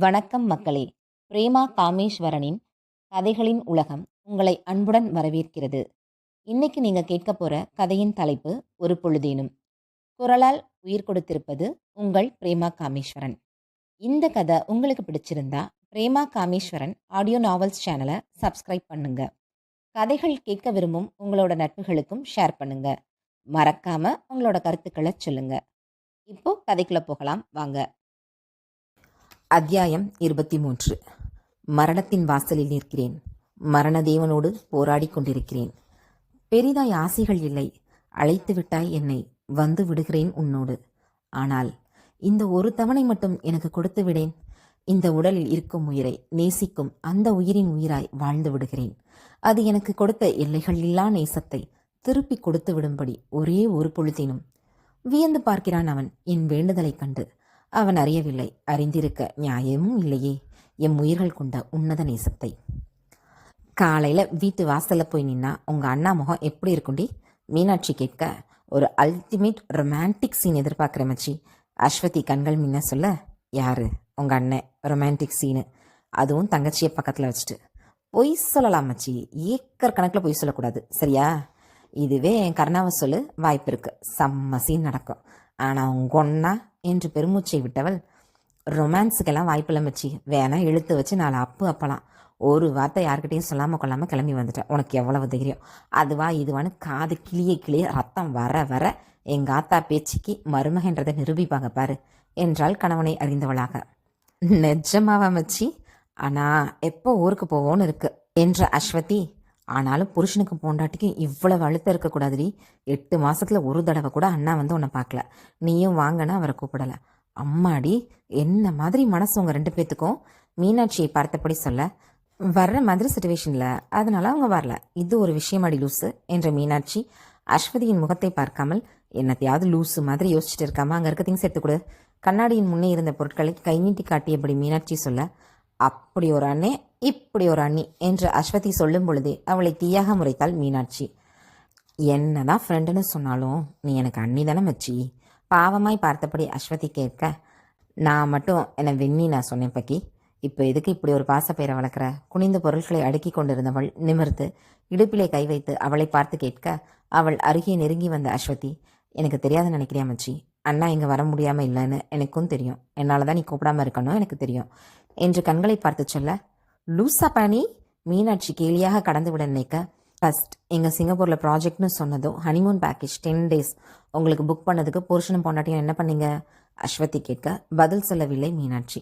வணக்கம் மக்களே. பிரேமா காமேஸ்வரனின் கதைகளின் உலகம் உங்களை அன்புடன் வரவேற்கிறது. இன்னைக்கு நீங்க கேட்க போற கதையின் தலைப்பு ஒரு பொழுதேனும். குரலால் உயிர் கொடுத்திருப்பது உங்கள் பிரேமா காமேஸ்வரன். இந்த கதை உங்களுக்கு பிடிச்சிருந்தா பிரேமா காமேஸ்வரன் ஆடியோ நாவல்ஸ் சேனலை சப்ஸ்கிரைப் பண்ணுங்க. கதைகள் கேட்க விரும்பும் உங்களோட நட்புகளுக்கும் ஷேர் பண்ணுங்க. மறக்காம உங்களோட கருத்துக்களை சொல்லுங்க. இப்போ கதைக்குள்ள போகலாம். வாங்க. அத்தியாயம் இருபத்தி மூன்று. மரணத்தின் வாசலில் நிற்கிறேன். மரணதேவனோடு போராடி கொண்டிருக்கிறேன். பெரிதாய் ஆசைகள் இல்லை. அழைத்து விட்டாய் என்னை. வந்து விடுகிறேன் உன்னோடு. ஆனால் இந்த ஒரு தவணை மட்டும் எனக்கு கொடுத்து விடேன். இந்த உடலில் இருக்கும் உயிரை நேசிக்கும் அந்த உயிரின் உயிராய் வாழ்ந்து விடுகிறேன். அது எனக்கு கொடுத்த எல்லைகள் இல்லா நேசத்தை திருப்பி கொடுத்து விடும்படி ஒரே ஒரு பொழுதினும். வியந்து பார்க்கிறான் அவன் என் வேண்டுதலைக் கண்டு. அவன் அறியவில்லை. அறிந்திருக்க நியாயமும் இல்லையே. எம் உயிர்கள் கொண்ட உன்னத நேசத்தை. காலையில் வீட்டு வாசலில் போய் நின்னா உங்கள் அண்ணா முகம் எப்படி இருக்குண்டி? மீனாட்சி கேட்க ஒரு அல்டிமேட் ரொமான்டிக் சீன் எதிர்பார்க்குறேன் மச்சி. அஸ்வதி கண்கள் முன்ன சொல்ல யாரு? உங்கள் அண்ணன். ரொமான்டிக் சீனு அதுவும் தங்கச்சியை பக்கத்தில் வச்சுட்டு. பொய் சொல்லலாம் மச்சி. ஏக்கர் கணக்கில் பொய் சொல்லக்கூடாது. சரியா? இதுவே என் கருணாவை சொல்லு வாய்ப்பு இருக்கு. செம்ம சீன் நடக்கும். ஆனால் உங்க ஒன்னா என்று பெருமூச்சை விட்டவள் ரொமான்ஸுக்கெல்லாம் வாய்ப்பில்லை வச்சு வேணா இழுத்து வச்சு நாலு அப்பு அப்பலாம். ஒரு வார்த்தை யார்கிட்டயும் சொல்லாமல் கொள்ளாமல் கிளம்பி வந்துட்டேன். உனக்கு எவ்வளவு தைரியம்? அதுவா இதுவான்னு காது கிளிய கிளிய ரத்தம் வர வர எங்கள் ஆத்தா பேச்சுக்கு மருமகன்றதை நிரூபிப்பாங்க பாரு என்றால் கணவனை அறிந்தவளாக. நெஜமாவா மச்சி? ஆனால் எப்போ ஊருக்கு போவோன்னு இருக்கு? என்ற அஸ்வதி. ஆனாலும் புருஷனுக்கு போண்டாட்டிக்கு இவ்வளவு அழுத்தம் இருக்கக்கூடாதுடி எட்டு மாசத்துல ஒரு தடவை கூட அண்ணா வந்து உன்னை பார்க்கல. நீயும் வாங்கன்னா அவரை கூப்பிடல. அம்மாடி என்ன மாதிரி மனசு உங்க ரெண்டு பேத்துக்கும்? மீனாட்சியை பார்த்தபடி சொல்ல வர்ற மாதிரி சுச்சுவேஷன்ல அதனால அவங்க வரல. இது ஒரு விஷயமாடி லூசு என்ற மீனாட்சி அஸ்வதியின் முகத்தை பார்க்காமல் என்னத்தையாவது லூசு மாதிரி யோசிச்சுட்டு இருக்காம அங்க இருக்க திங்ஸ் எடுத்துக்கொடு கண்ணாடியின் முன்னே இருந்த பொருட்களை கை நீட்டி காட்டியபடி மீனாட்சி சொல்ல அப்படி ஒரு அண்ணே இப்படி ஒரு அண்ணி என்று அஸ்வதி சொல்லும் பொழுதே அவளை தீயாக முறைத்தாள் மீனாட்சி. என்னதான் ஃப்ரெண்டுன்னு சொன்னாலும் நீ எனக்கு அண்ணி தானே மச்சி? பாவமாய் பார்த்தபடி அஸ்வதி கேட்க நான் மட்டும் என்னை வெண்ணி நான் சொன்னேன் பக்கி. இப்போ எதுக்கு இப்படி ஒரு பாசப்பெயரை வளர்க்குற? குனிந்த பொருட்களை அடுக்கி கொண்டிருந்தவள் நிமிர்ந்து இடுப்பிலே கை வைத்து அவளை பார்த்து கேட்க அவள் அருகே நெருங்கி வந்த அஸ்வதி எனக்கு தெரியாத நினைக்கிறியா மச்சி? அண்ணா இங்கே வர முடியாமல் இல்லைன்னு எனக்கும் தெரியும். என்னால் தான் நீ கூப்பிடாம இருக்கணும் எனக்கு தெரியும் என்று கண்களை பார்த்து சொல்ல லூசா பாணி மீனாட்சி கேலியாக கடந்து விட நினைக்க. ஃபர்ஸ்ட் எங்கள் சிங்கப்பூரில் ப்ராஜெக்ட்னு சொன்னதும் ஹனிமூன் பேக்கேஜ் டென் டேஸ் உங்களுக்கு புக் பண்ணதுக்கு புருஷனும் பொண்டாட்டியும் என்ன பண்ணீங்க? அஸ்வதி கேட்க பதில் சொல்லவில்லை மீனாட்சி.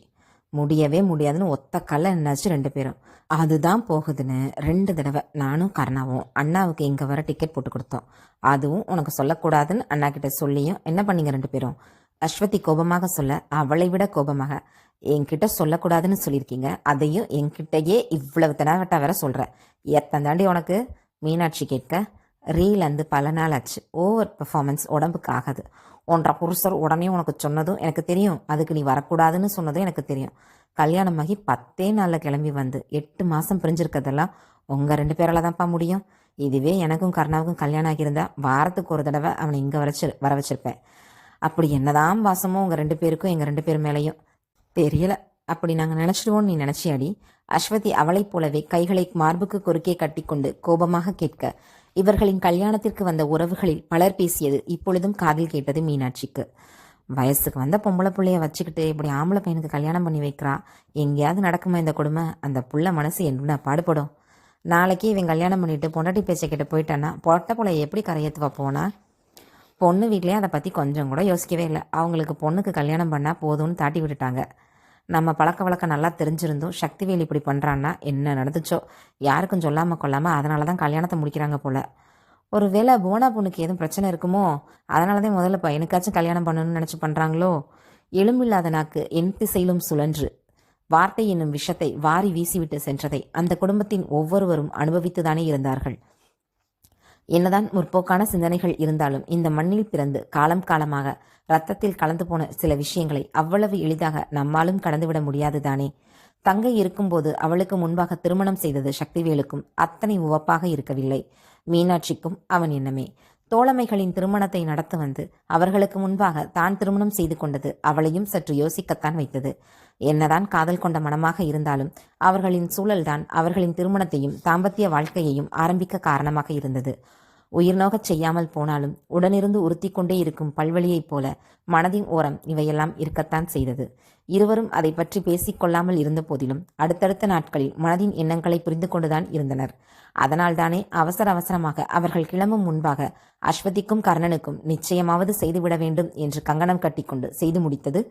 முடியவே முடியாதுன்னு ஒத்த கல்ல நினச்சி ரெண்டு பேரும். அதுதான் போகுதுன்னு ரெண்டு தடவை நானும் கர்ணாவும் அண்ணாவுக்கு இங்கே வர டிக்கெட் போட்டு கொடுத்தோம். அதுவும் உனக்கு சொல்லக்கூடாதுன்னு அண்ணா கிட்ட சொல்லியும் என்ன பண்ணீங்க ரெண்டு பேரும்? அஸ்வதி கோபமாக சொல்ல அவளை விட கோபமாக என்கிட்ட சொல்லக்கூடாதுன்னு சொல்லியிருக்கீங்க. அதையும் என்கிட்டயே இவ்வளவு தடவட்டா வேற சொல்கிறேன் எத்தனை தாண்டி உனக்கு மீனாட்சி கேட்க? ரீல் வந்து பல நாள் ஆச்சு. ஓவர் பெர்ஃபார்மன்ஸ் உடம்புக்கு ஆகாது. ஒன்றரை புருஷர் உடனே உனக்கு சொன்னதும் எனக்கு தெரியும். அதுக்கு நீ வரக்கூடாதுன்னு சொன்னதும் எனக்கு தெரியும். கல்யாணமாகி பத்தே நாளில் கிளம்பி வந்து எட்டு மாதம் பிரிஞ்சிருக்கிறதெல்லாம் உங்கள் ரெண்டு பேரால் தான்ப்பா முடியும். இதுவே எனக்கும் கருணாவுக்கும் கல்யாணம் ஆகியிருந்தா வாரத்துக்கு ஒரு தடவை அவனை இங்கே வரச்சு வர வச்சிருப்பேன். அப்படி என்னதான் வாசமோ உங்கள் ரெண்டு பேருக்கும் எங்கள் ரெண்டு பேர் மேலேயும். தெரியல. அப்படி நாங்கள் நினச்சிடுவோம் நீ நினச்சியாடி. அஸ்வதி அவளைப் போலவே கைகளை மார்புக்கு குறுக்கே கட்டிக்கொண்டு கோபமாக கேட்க இவர்களின் கல்யாணத்திற்கு வந்த உறவுகளில் பலர் பேசியது இப்பொழுதும் காதில் கேட்டது மீனாட்சிக்கு. வயசுக்கு வந்த பொம்பளை பிள்ளைய வச்சுக்கிட்டு இப்படி ஆம்பளை பையனுக்கு கல்யாணம் பண்ணி வைக்கிறா? எங்கேயாவது நடக்குமா இந்த கொடுமை? அந்த புள்ள மனசு என்ன பாடுபடும்? நாளைக்கு இவன் கல்யாணம் பண்ணிட்டு பொண்டாட்டி பேச்சை கிட்ட போயிட்டான்னா பொட்டை புள்ளைய எப்படி கரையேற்றுவா போனா? பொண்ணு வீட்லேயே அதை பற்றி கொஞ்சம் கூட யோசிக்கவே இல்லை. அவங்களுக்கு பொண்ணுக்கு கல்யாணம் பண்ணால் போதும்னு தாட்டி விட்டுட்டாங்க. நம்ம பழக்க வழக்கம் நல்லா தெரிஞ்சிருந்தும் சக்திவேல் இப்படி பண்ணுறான்னா என்ன நடந்துச்சோ? யாருக்கும் சொல்லாமல் கொள்ளாமல் அதனால தான் கல்யாணத்தை முடிக்கிறாங்க போல. ஒரு வேளை போனா பொண்ணுக்கு எதுவும் பிரச்சனை இருக்குமோ? அதனால தான் முதல்ல பையனுக்காச்சும் கல்யாணம் பண்ணணும்னு நினச்சி பண்ணுறாங்களோ எலும்பில்லாத நாக்கு என் திசையிலும் சுழன்று. வார்த்தை என்னும் விஷத்தை வாரி வீசிவிட்டு சென்றதை அந்த குடும்பத்தின் ஒவ்வொருவரும் அனுபவித்துதானே இருந்தார்கள். என்னதான் முற்போக்கான சிந்தனைகள் இருந்தாலும் இந்த மண்ணில் பிறந்து காலம் காலமாக ரத்தத்தில் கலந்து போன சில விஷயங்களை அவ்வளவு எளிதாக நம்மாலும் கடந்துவிட முடியாதுதானே தங்கை இருக்கும்போது அவளுக்கு முன்பாக திருமணம் செய்தது சக்திவேலுக்கும் அத்தனை உவப்பாக இருக்கவில்லை. மீனாட்சிக்கும் அவன் எண்ணமே தோழமைகளின் திருமணத்தை நடத்த வந்து அவர்களுக்கு முன்பாக தான் திருமணம் செய்து கொண்டது அவளையும் சற்று யோசிக்கத்தான் வைத்தது. என்னதான் காதல் கொண்ட மனமாக இருந்தாலும் அவர்களின் சூழல்தான் அவர்களின் திருமணத்தையும் தாம்பத்திய வாழ்க்கையையும் ஆரம்பிக்க காரணமாக இருந்தது. உயிர்நோகச் செய்யாமல் போனாலும் உடனிருந்து உறுத்தி கொண்டே இருக்கும் பல்வழியைப் போல மனதின் ஓரம் இவையெல்லாம் இருக்கத்தான் செய்தது. இருவரும் அதை பற்றி பேசிக்கொள்ளாமல் இருந்த போதிலும் அடுத்தடுத்த நாட்களில் மனதின் எண்ணங்களை புரிந்து கொண்டுதான் இருந்தனர். அதனால்தானே அவசர அவசரமாக அவர்கள் கிளம்பும் முன்பாக அஸ்வதிக்கும் கர்ணனுக்கும் நிச்சயமாவது செய்துவிட வேண்டும் என்று கங்கணம் கட்டிக்கொண்டு செய்து முடித்தது.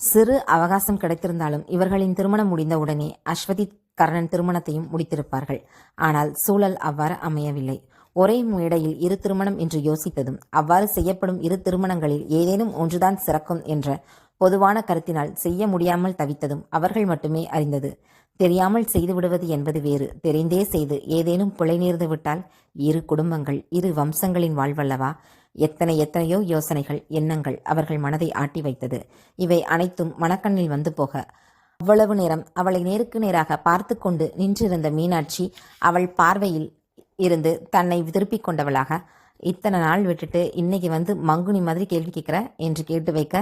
சிறு அவகாசம் கிடைத்திருந்தாலும் இவர்களின் திருமணம் முடிந்தவுடனே அஸ்வதி கர்ணன் திருமணத்தையும் முடித்திருப்பார்கள். ஆனால் சூழல் அவ்வாறு அமையவில்லை. ஒரே மேடையில் இரு திருமணம் என்று யோசித்ததும் அவ்வாறு செய்யப்படும் இரு திருமணங்களில் ஏதேனும் ஒன்றுதான் சிறக்கும் என்ற பொதுவான கருத்தினால் செய்ய முடியாமல் தவித்ததும் அவர்கள் மட்டுமே அறிந்தது. தெரியாமல் செய்து விடுவது என்பது வேறு. தெரிந்தே செய்து ஏதேனும் புலை நேர்ந்து விட்டால் இரு குடும்பங்கள் இரு வம்சங்களின் வாழ்வல்லவா? எத்தனை எத்தனையோ யோசனைகள் எண்ணங்கள் அவர்கள் மனதை ஆட்டி வைத்தது. இவை அனைத்தும் மனக்கண்ணில் வந்து போக. அவ்வளவு நேரம் அவளை நேருக்கு நேராக பார்த்து கொண்டு நின்றிருந்த மீனாட்சி அவள் பார்வையில் இருந்து தன்னை திருப்பிக் கொண்டவளாக இத்தனை நாள் விட்டுட்டு இன்னைக்கு வந்து மங்குனி மாதிரி கேள்வி கேட்குற? என்று கேட்டு வைக்க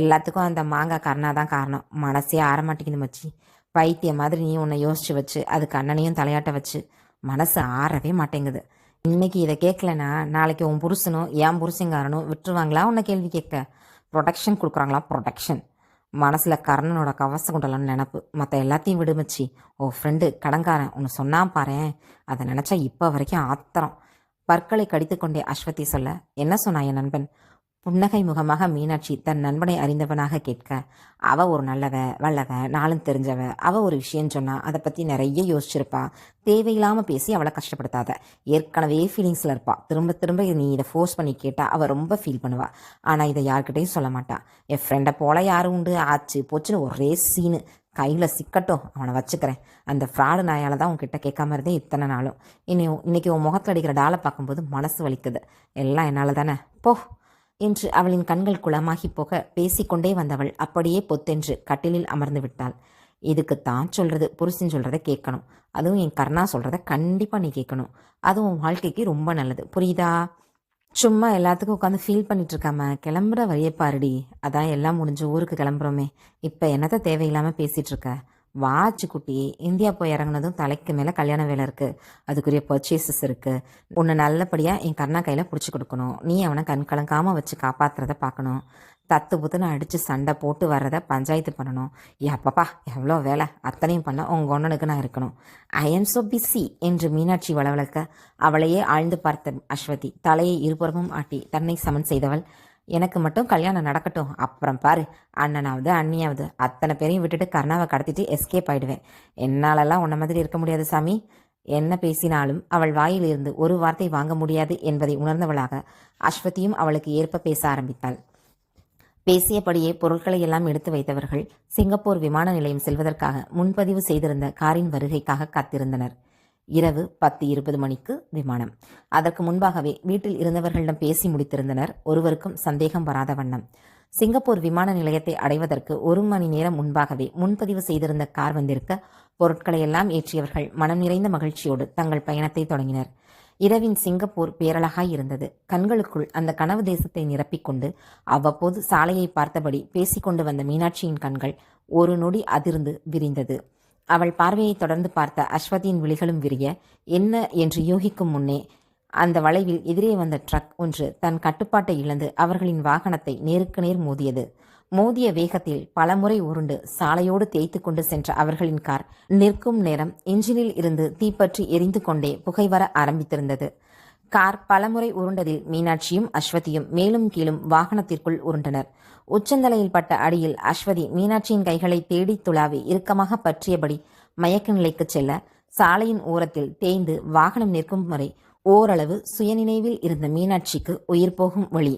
எல்லாத்துக்கும் அந்த மாங்காய் கர்ணா தான் காரணம். மனசே ஆறமாட்டேங்குது மச்சி. பைத்திய மாதிரி நீ உன்னை யோசிச்சு வச்சு அதுக்கு அண்ணனையும் தலையாட்ட வச்சு மனசு ஆறவே மாட்டேங்குது. இன்னைக்கு இதை கேட்கலனா நாளைக்கு உன் புருஷனும் என் புருஷங்காரனும் விட்டுருவாங்களா? உன்னை கேள்வி கேட்க. ப்ரொடெக்ஷன் கொடுக்குறாங்களா? ப்ரொடெக்ஷன் மனசில் கர்ணனோட கவசம் குண்டலம்னு நினப்பு. மற்ற எல்லாத்தையும் விடுமச்சி ஓ ஃப்ரெண்டு கடங்காரன் ஒன்று சொன்னான் பாரேன் அதை நினச்சா இப்போ வரைக்கும் ஆத்திரம். பற்களை கடித்துக்கொண்டே அஸ்வதி சொல்ல என்ன சொன்னான் என் நண்பன்? புன்னகை முகமாக மீனாட்சி தன் நண்பனை அறிந்தவனாக கேட்க அவ ஒரு நல்லவ வல்லவ நாளும் தெரிஞ்சவ. அவ ஒரு விஷயம் சொன்னா அதை பத்தி நிறைய யோசிச்சிருப்பா. தேவையில்லாம பேசி அவளை கஷ்டப்படுத்தாத. ஏற்கனவே ஃபீலிங்ஸ்ல இருப்பா. திரும்ப திரும்ப நீ இதை ஃபோர்ஸ் பண்ணி கேட்டா அவ ரொம்ப ஃபீல் பண்ணுவா. ஆனா இதை யார்கிட்டையும் சொல்ல மாட்டா. என் ஃப்ரெண்டை போல யாரும் உண்டு? ஆச்சு போச்சுன்னு ஒரே சீனு கையில் சிக்கட்டும். அவனை வச்சுக்கிறேன். அந்த ஃப்ராடு நாயால் தான் உன்கிட்ட கேட்காம இருந்தேன் இத்தனை நாளும். இனி இன்னைக்கு உன் முகத்தில் அடிக்கிற டாலை பார்க்கும்போது மனசு வலிக்குது. எல்லாம் என்னால் தானே? போ. என்று அவளின் கண்கள் குளமாகி போக பேசிக்கொண்டே வந்தவள் அப்படியே பொத்தென்று கட்டிலில் அமர்ந்து விட்டாள். இதுக்கு தான் சொல்றது? புருஷன் சொல்கிறத கேட்கணும். அதுவும் என் கர்ணா சொல்றத கண்டிப்பா நீ கேட்கணும். அதுவும் உன் வாழ்க்கைக்கு ரொம்ப நல்லது. புரியுதா? சும்மா எல்லாத்துக்கும் உட்காந்து ஃபீல் பண்ணிட்டு இருக்காம கிளம்புற வழியை பாருடி. அதான் எல்லாம் முடிஞ்சு ஊருக்கு கிளம்புறோமே. இப்போ என்னத்த தேவையில்லாம பேசிட்டு இருக்க? வாட்ச் குட்டி இந்தியா போய் இறங்குனதும் தலைக்கு மேலே கல்யாண வேலை இருக்குது அதுக்குரிய பர்ச்சேசஸ் இருக்குது உன்னை நல்லபடியாக என் கண்ணா கையில் பிடிச்சி கொடுக்கணும். நீ அவனை கண் கலங்காமல் வச்சு காப்பாற்றுறத பார்க்கணும் தத்து புத்துன்னு அடித்து சண்டை போட்டு வர்றத பஞ்சாயத்து பண்ணணும். எப்பப்பா எவ்வளோ வேலை. அத்தனையும் பண்ண உங்கள் ஒன்னனுக்கு நான் இருக்கணும். ஐ எம் சோ பிஸி என்று மீனாட்சி வளவளக்க அவளையே ஆழ்ந்து பார்த்த அஸ்வதி தலையை இருபுறமும் ஆட்டி தன்னை சமன் செய்தவள். எனக்கு மட்டும் கல்யாணம் நடக்கட்டும். அப்புறம் பாரு அண்ணனாவது அண்ணியாவது அத்தனை பேரையும் விட்டுட்டு கர்ணாவை கடத்திட்டு எஸ்கேப் ஆயிடுவேன். என்னாலெல்லாம் உன்ன மாதிரி இருக்க முடியாது சாமி. என்ன பேசினாலும் அவள் வாயிலிருந்து ஒரு வார்த்தை வாங்க முடியாது என்பதை உணர்ந்தவளாக அஸ்வதியும் அவளுக்கு ஏற்ப பேச ஆரம்பித்தாள். பேசியபடியே பொருட்களை எல்லாம் எடுத்து வைத்தவர்கள் சிங்கப்பூர் விமான நிலையம் செல்வதற்காக முன்பதிவு செய்திருந்த காரின் வருகைக்காக காத்திருந்தனர். இரவு பத்து இருபது மணிக்கு விமானம். அதற்கு முன்பாகவே வீட்டில் இருந்தவர்களிடம் பேசி முடித்திருந்தனர். ஒருவருக்கும் சந்தேகம் வராத வண்ணம். சிங்கப்பூர் விமான நிலையத்தை அடைவதற்கு ஒரு மணி நேரம் முன்பாகவே முன்பதிவு செய்திருந்த கார் வந்திருக்க பொருட்களை எல்லாம் ஏற்றியவர்கள் மனம் நிறைந்த மகிழ்ச்சியோடு தங்கள் பயணத்தை தொடங்கினர். இரவின் சிங்கப்பூர் பேரழகாய் இருந்தது. கண்களுக்குள் அந்த கனவு தேசத்தை நிரப்பிக்கொண்டு அவ்வப்போது சாலையை பார்த்தபடி பேசிக்கொண்டு வந்த மீனாட்சியின் கண்கள் ஒரு நொடி அதிர்ந்து விரிந்தது. அவள் பார்வையை தொடர்ந்து பார்த்த அஸ்வதியின் விழிகளும் விரிய என்ன என்று யோகிக்கும் முன்னே அந்த வளைவில் எதிரே வந்த ட்ரக் ஒன்று தன் கட்டுப்பாட்டை இழந்து அவர்களின் வாகனத்தை நேருக்கு நேர் மோதியது. மோதிய வேகத்தில் பலமுறை உருண்டு சாலையோடு தேய்த்து கொண்டு சென்ற அவர்களின் கார் நிற்கும் நேரம் இன்ஜினில் இருந்து தீப்பற்றி எரிந்து கொண்டே புகை வர ஆரம்பித்திருந்தது. கார் பலமுறை உருண்டதில் மீனாட்சியும் அஸ்வதியும் மேலும் கீழும் வாகனத்திற்குள் உருண்டனர். உச்சந்தலையில் பட்ட அடியில் அஸ்வதி மீனாட்சியின் கைகளை தேடி துளாவி இறுக்கமாக பற்றியபடி மயக்க நிலைக்கு செல்ல சாலையின் ஓரத்தில் தேய்ந்து வாகனம் நிற்கும் வரை ஓரளவு சுயநினைவில் இருந்த மீனாட்சிக்கு உயிர் போகும் வழி.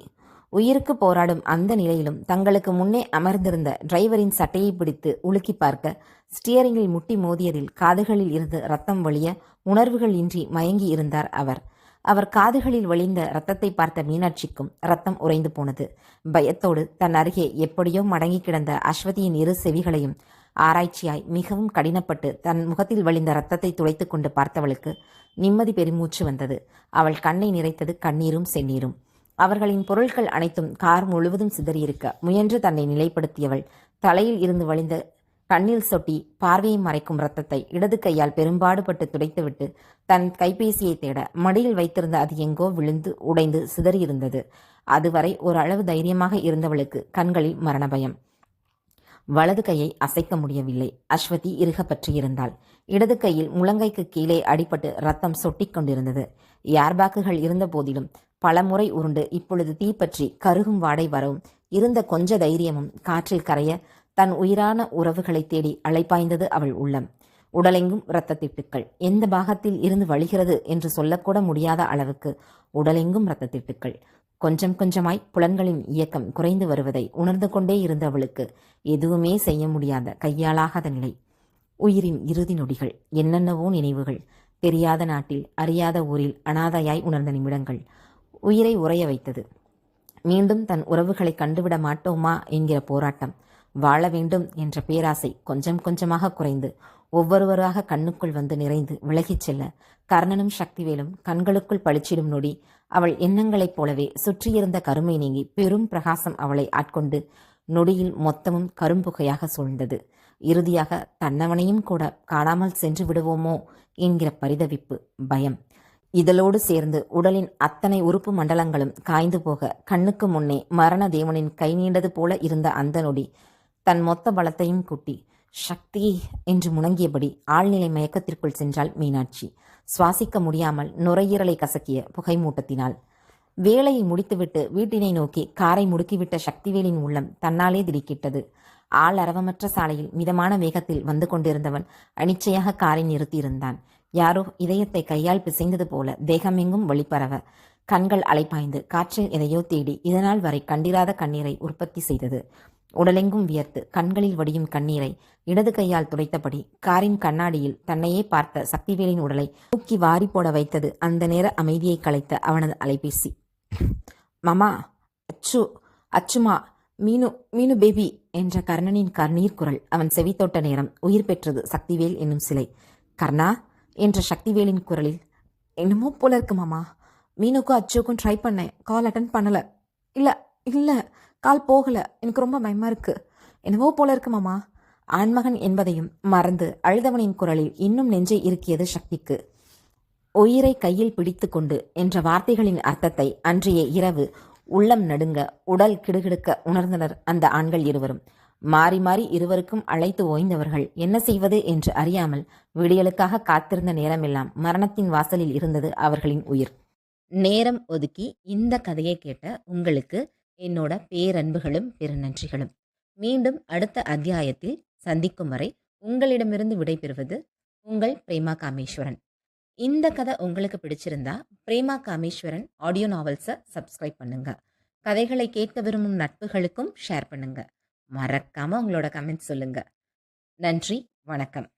உயிருக்கு போராடும் அந்த நிலையிலும் தங்களுக்கு முன்னே அமர்ந்திருந்த டிரைவரின் சட்டையை பிடித்து உலுக்கி பார்க்க ஸ்டியரிங்கில் முட்டி மோதியதில் காதுகளில் இருந்து ரத்தம் வழிய உணர்வுகள் இன்றி மயங்கி இருந்தார் அவர். அவர் காதுகளில் வழிந்த ரத்தத்தை பார்த்த மீனாட்சிக்கும் ரத்தம் உறைந்து போனது. பயத்தோடு தன் அருகே எப்படியோ மடங்கி கிடந்த அஸ்வதியின் இரு செவிகளையும் ஆராய்ச்சியாய் மிகவும் கடினப்பட்டு தன் முகத்தில் வழிந்த ரத்தத்தை துளைத்துக் கொண்டு பார்த்தவளுக்கு நிம்மதி பெருமூச்சு வந்தது. அவள் கண்ணை நிறைத்தது கண்ணீரும் செந்நீரும். அவர்களின் பொருட்கள் அனைத்தும் கார் முழுவதும் சிதறியிருக்க முயன்று தன்னை நிலைப்படுத்தியவள் தலையில் இருந்து வழிந்த கண்ணில் சொட்டி பார்வையை மறைக்கும் ரத்தத்தை இடது கையால் பெரும்பாடுபட்டு துடைத்துவிட்டு தன் கைபேசியை தேட மடியில் வைத்திருந்த அது எங்கோ விழுந்து உடைந்து சிதறியிருந்தது. அதுவரை ஓரளவு தைரியமாக இருந்தவளுக்கு கண்களில் மரண பயம் வலது கையை அசைக்க முடியவில்லை. அஸ்வதி இறுக பற்றியிருந்தாள். இடது கையில் முழங்கைக்கு கீழே அடிபட்டு ரத்தம் சொட்டிக் கொண்டிருந்தது. ஏர்பேக்குகள் இருந்த போதிலும் பலமுறை உருண்டு இப்பொழுது தீப்பற்றி கருகும் வாடை வரவும் இருந்த கொஞ்ச தைரியமும் காற்றில் கரைய தன் உயிரான உறவுகளை தேடி அழைப்பாய்ந்தது அவள் உள்ளம். உடலெங்கும் இரத்த திட்டுக்கள் எந்த பாகத்தில் இருந்து வழிகிறது என்று சொல்லக்கூட முடியாத அளவுக்கு உடலெங்கும் இரத்த திட்டுக்கள் கொஞ்சம் கொஞ்சமாய் புலன்களின் இயக்கம் குறைந்து வருவதை உணர்ந்து கொண்டே இருந்த அவளுக்கு எதுவுமே செய்ய முடியாத கையாளாகாத நிலை. உயிரின் இறுதி நொடிகள். என்னென்னவோ நினைவுகள். தெரியாத நாட்டில் அறியாத ஊரில் அனாதையாய் உணர்ந்த நிமிடங்கள். உயிரை உறைய வைத்தது. மீண்டும் தன் உறவுகளை கண்டுவிட மாட்டோமா என்கிற போராட்டம். வாழ வேண்டும் என்ற பேராசை கொஞ்சம் கொஞ்சமாக குறைந்து ஒவ்வொருவராக கண்ணுக்குள் வந்து நிறைந்து விலகிச் செல்ல கர்ணனும் சக்திவேலும் கண்களுக்குள் பளிச்சிடும் நொடி அவள் எண்ணங்களைப் போலவே சுற்றியிருந்த கருமை நீங்கி பெரும் பிரகாசம் அவளை ஆட்கொண்டு நொடியில் மொத்தமும் கரும்புகையாக சூழ்ந்தது. இறுதியாக தன்னவனையும் கூட காணாமல் சென்று விடுவோமோ என்கிற பரிதவிப்பு பயம். இதலோடு சேர்ந்து உடலின் அத்தனை உறுப்பு மண்டலங்களும் காய்ந்து போக கண்ணுக்கு முன்னே மரண தேவனின் கை நீண்டது போல இருந்த அந்த நொடி தன் மொத்த பலத்தையும் கூட்டி சக்தி என்று முணங்கியபடி ஆழ்நிலை மயக்கத்திற்குள் சென்றாள் மீனாட்சி. சுவாசிக்க முடியாமல் நுரையீரலை கசக்கிய புகை மூட்டத்தினால் வேலையை முடித்துவிட்டு வீட்டினை நோக்கி காரை முடுக்கிவிட்ட சக்திவேலின் உள்ளம் தன்னாலே திடுக்கிட்டது. ஆள் அரவமற்ற சாலையில் மிதமான வேகத்தில் வந்து கொண்டிருந்தவன் அனிச்சையாக காரை நிறுத்தியிருந்தான். யாரோ இதயத்தை கையால் பிசைந்தது போல தேகமெங்கும் வழிபரவ கண்கள் அலைப்பாய்ந்து காற்றில் எதையோ தேடி இதனால் வரை கண்டிராத கண்ணீரை உற்பத்தி செய்தது. உடலெங்கும் வியர்த்து கண்களில் வடியும் கண்ணீரை இடது கையால் துடைத்தபடி காரின் கண்ணாடியில் தன்னையே பார்த்த சக்திவேலின் உடலை தூக்கி வாரி போட வைத்தது அந்த நேர அமைதியை கலைத்த அவனது அலைபேசி. மாமா அச்சு அச்சுமா மீனு மீனு பேபி என்ற கர்ணனின் கர்ணீர் குரல் அவன் செவித்தோட்ட நேரம் உயிர் பெற்றது சக்திவேல் என்னும் சிலை. கர்ணா என்ற சக்திவேலின் குரலில் என்னமோ போல இருக்கு மாமா மீனுக்கும் அச்சுக்கும் ட்ரை பண்ணேன் கால் அட்டன் பண்ணலை. இல்லை இல்லை கால் போகலை. எனக்கு ரொம்ப பயமா இருக்கு. என்னவோ போல இருக்கு மாமா. ஆண்மகன் என்பதையும் மறந்து அழுதவனின் குரலில் இன்னும் நெஞ்சை இருக்கியது சக்திக்கு. உயிரை கையில் பிடித்து கொண்டு என்ற வார்த்தைகளின் அர்த்தத்தை அன்றைய இரவு உள்ளம் நடுங்க உடல் கிடுகிடுக்க உணர்ந்தனர் அந்த ஆண்கள் இருவரும். மாறி மாறி இருவருக்கும் அழைத்து ஓய்ந்தவர்கள் என்ன செய்வது என்று அறியாமல் விடியலுக்காக காத்திருந்த நேரமெல்லாம் மரணத்தின் வாசலில் இருந்தது அவர்களின் உயிர். நேரம் ஒதுக்கி இந்த கதையை கேட்ட உங்களுக்கு என்னோட பேரன்புகளும் பெருநன்றிகளும் மீண்டும் அடுத்த அத்தியாயத்தில் சந்திக்கும் வரை உங்களிடமிருந்து விடைபெறுவது உங்கள் பிரேமா காமேஸ்வரன். இந்த கதை உங்களுக்கு பிடிச்சிருந்தா பிரேமா காமேஸ்வரன் ஆடியோ நாவல்ஸை சப்ஸ்கிரைப் பண்ணுங்க. கதைகளை கேட்க விரும்பும் நட்புகளுக்கும் ஷேர் பண்ணுங்க. மறக்காம உங்களோட கமெண்ட் சொல்லுங்க. நன்றி வணக்கம்.